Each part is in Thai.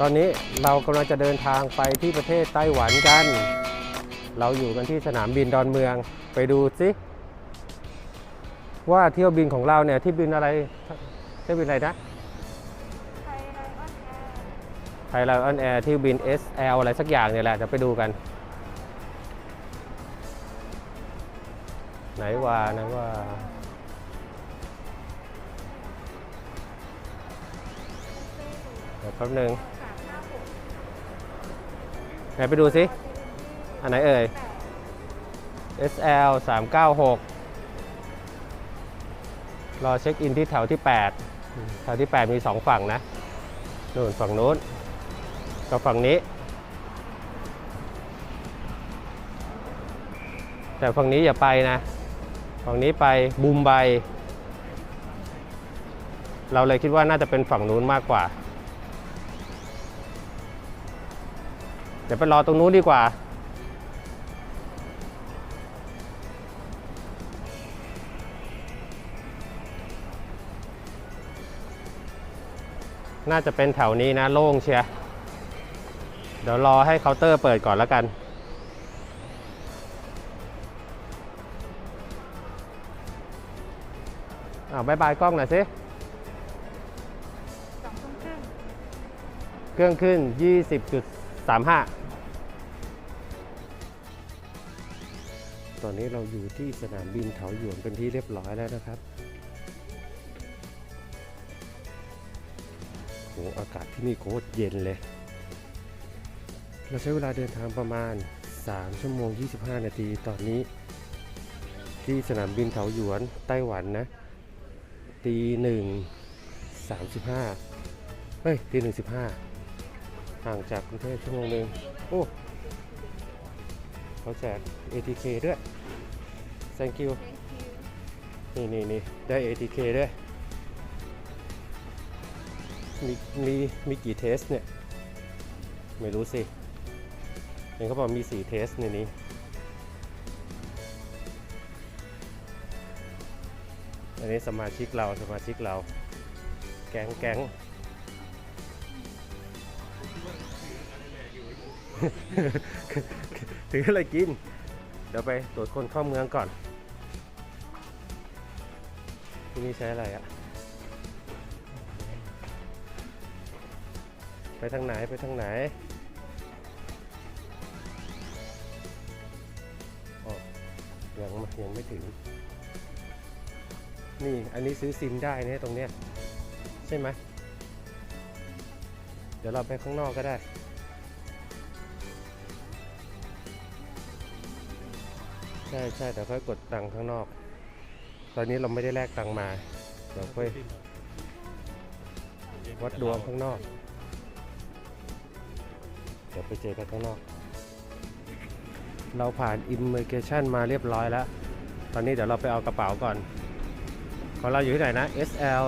ตอนนี้เรากำลังจะเดินทางไปที่ประเทศไต้หวันกัน เราอยู่กันที่สนามบินดอนเมือง ไปดูสิว่าเที่ยวบินของเราเนี่ยที่บินอะไรเที่ยวบินอะไรนะไทยไลออนแอร์ไทยไลออนแอร์ที่บิน SL อะไรสักอย่างเนี่ยแหละจะไปดูกัน ไหนว่านะว่า เดี๋ยวแป๊บนึง ไหนไปดูสิอันไหนเอ่ย SL 396 รอเช็คอินที่แถวที่ 8 แถวที่ 8 มี 2 ฝั่งนะนู่นฝั่งนู้นกับฝั่งนี้ แต่ฝั่งนี้อย่าไปนะฝั่งนี้ไปบูมไบเราเลยคิดว่าน่าจะเป็นฝั่งนู้นมากกว่า เดี๋ยวไปรอตรงนู้นดีกว่า น่าจะเป็นแถวนี้นะโล่งเชียร์เดี๋ยวรอให้เคาน์เตอร์เปิดก่อนแล้วกันอ้าวบายบายกล้องหน่อยสิสองทุ่มครึ่งเครื่องขึ้น 35 ตอนนี้เราอยู่ที่สนามบินเถาหยวนเป็นที่เรียบร้อยแล้วนะครับโหอากาศที่นี่โคตรเย็นเลย เราใช้เวลาเดินทางประมาณ 3 ชั่วโมง 25 นาที ตอนนี้ ที่สนามบินเถาหยวนไต้หวันนะ ตีหนึ่งสามสิบห้าเฮ้ยตีหนึ่งสิบห้า ห่างจากกรุงเทพชั่วโมงหนึ่งโอ้เขาแจก ATK ด้วย thank you นี่นี่นี่ได้ ATK ด้วย มีมีมีกี่เทสเนี่ย ไม่รู้สิเห็นเขาบอกมี 4 เทสในนี้อันนี้สมาชิกเราสมาชิกเรา แก๊งแก๊ง ถืออะไรกิน เดี๋ยวไปตรวจคนเข้าเมืองก่อนที่นี่ใช้อะไรอะไปทางไหนไปทางไหนอ๋อยังยังไม่ถึง นี่อันนี้ซื้อซิมได้เนี่ยตรงเนี้ยใช่ไหมเดี๋ยวเราไปข้างนอกก็ได้ ช่ใช่แต่ค่อยกดตังค์ข้างนอก ตอนนี้เราไม่ได้แลกตังค์มาเดี๋ยวค่อยวัดดวงข้างนอก เดี๋ยวไปเจอกันข้างนอก เราผ่านอิมเมอร์เกชันมาเรียบร้อยแล้ว ตอนนี้เดี๋ยวเราไปเอากระเป๋าก่อน ของเราอยู่ที่ไหนนะ SL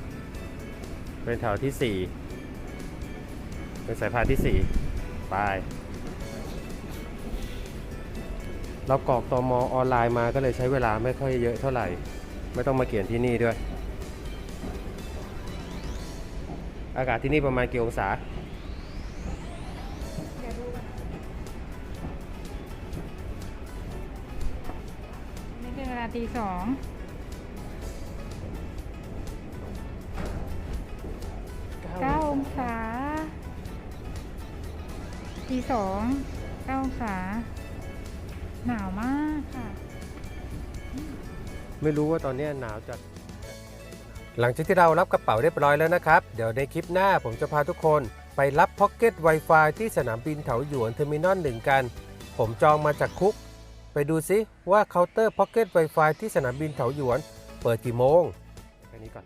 396เป็นแถวที่ 4 เป็นสายพานที่ 4 ไป เรากรอกตอมออนไลน์มาก็เลยใช้เวลาไม่ค่อยเยอะเท่าไหร่ ไม่ต้องมาเขียนที่นี่ด้วย อากาศที่นี่ประมาณกี่องศานี่เป็นเวลาตีสองเก้าองศาตีสองเก้าองศา หนาวมากค่ะ ไม่รู้ว่าตอนนี้หนาวจัด หลังจากที่เรารับกระเป๋าเรียบร้อยแล้วนะครับ เดี๋ยวในคลิปหน้าผมจะพาทุกคนไปรับพ็อกเก็ต Wi-Fi ที่สนามบินเถาหยวนเทอร์มินอลหนึ่งกัน ผมจองมาจากคุก ไปดูซิว่าเคาน์เตอร์พ็อกเก็ต Wi-Fi ที่สนามบินเถาหยวน เปิดกี่โมงแค่นี้ก่อน